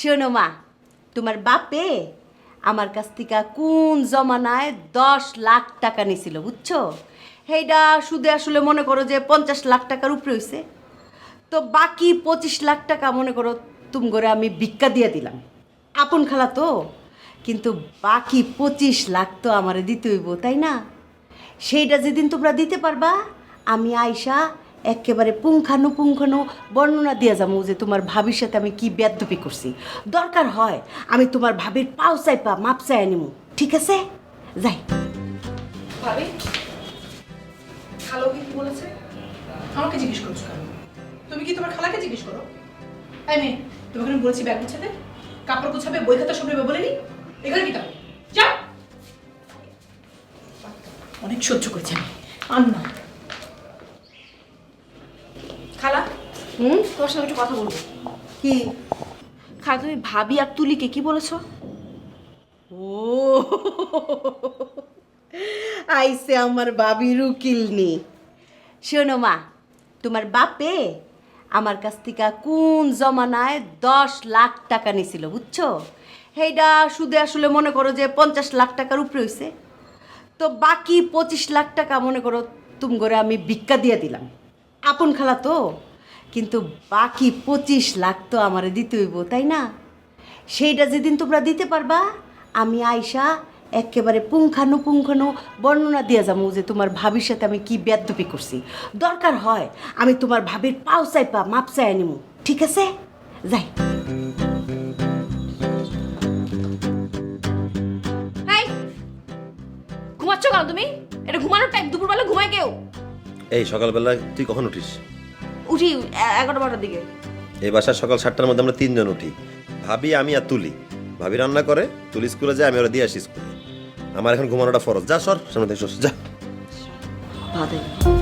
শোনো মা, তোমার বাপে আমার কাছ থেকে কোন জমানায় দশ লাখ টাকা নিছিল, বুঝছ? সেইটা সুদে আসলে মনে করো যে পঞ্চাশ লাখ টাকার উপরে হয়েছে তো বাকি পঁচিশ লাখ টাকা মনে করো তুম করে আমি ভিক্ষা দিয়ে দিলাম। আপন খালা তো, কিন্তু বাকি পঁচিশ লাখ তো আমারে দিতে হইব, তাই না? সেইটা যেদিন তোমরা দিতে পারবা, আমি আয়সা একেবারে পুঙ্খানু পুঙ্খানু বর্ণনা দিয়ে যাব যে তোমার ভাবির সাথে আমি কি বেদপি করছি। দরকার হয় আমি তোমার ভাবির পাও চাইপা, মাপ চাই নিমু ঠিক আছে? যাই। ভাবি, খালোকে কি বলেছে? আমাকে জিজ্ঞেস করছ তুমি কি তোমার খালাকে জিজ্ঞেস করো? মেয়ে, তোমাকে আমি বলেছি ব্যাগ গুছাতে। কাপড় গুছাবে, বই খাতা সব নেবে বলিনি? এখানে কি তাহলে যাও! অনেক সহ্য করেছি আমি। আর হুম? তোমার সঙ্গে একটু কথা বলব। কি? খালা তুমি ভাবি আর তুলিকে কি বলেছ? ও আইসে আমার বাবির উকিলনি শোনো মা তোমার বাপে আমার কাছ থেকে কোন জমানায় দশ লাখ টাকা নিছিল বুঝছ? সেইটা সুদে আসলে মনে করো যে পঞ্চাশ লাখ টাকার উপরে হয়েছে তো বাকি পঁচিশ লাখ টাকা মনে করো তুম করে আমি ভিক্ষা দিয়ে দিলাম। আপন খালা তো? কিন্তু বাকি পঁচিশ লাখ তো আমারে দিতে হইব তাই না? সেইটা যেদিন তোমরা দিতে পারবা আমি আয়সা একেবারে পুঙ্খানু পুঙ্খানু বর্ণনা দিয়ে যাব যে তোমার ভাবির সাথে আমি কি বেদপি করছি। দরকার হয় আমি তোমার ভাবির পাও চাইপা মাপ চাই নিমু ঠিক আছে? যাই। হাই ঘুমাচ্ছ কেন তুমি? এটা ঘুমানোর টাইম দুপুরবেলা ঘুমায় কেউ? এই সকালবেলা তুই কখন উঠিস? উঠি এগারো এগারোটা বারোটার দিকে। এই বাসার সকাল সাতটার মধ্যে আমরা তিনজন উঠি। ভাবি আমি আর তুলি। ভাবি রান্না করে তুলি স্কুলে যায় আমি ওরা দিয়ে আসি স্কুলে। আমার এখন ঘুমানোটা ফরজ। যা সর সামনে থেকে সর, যা। বাদে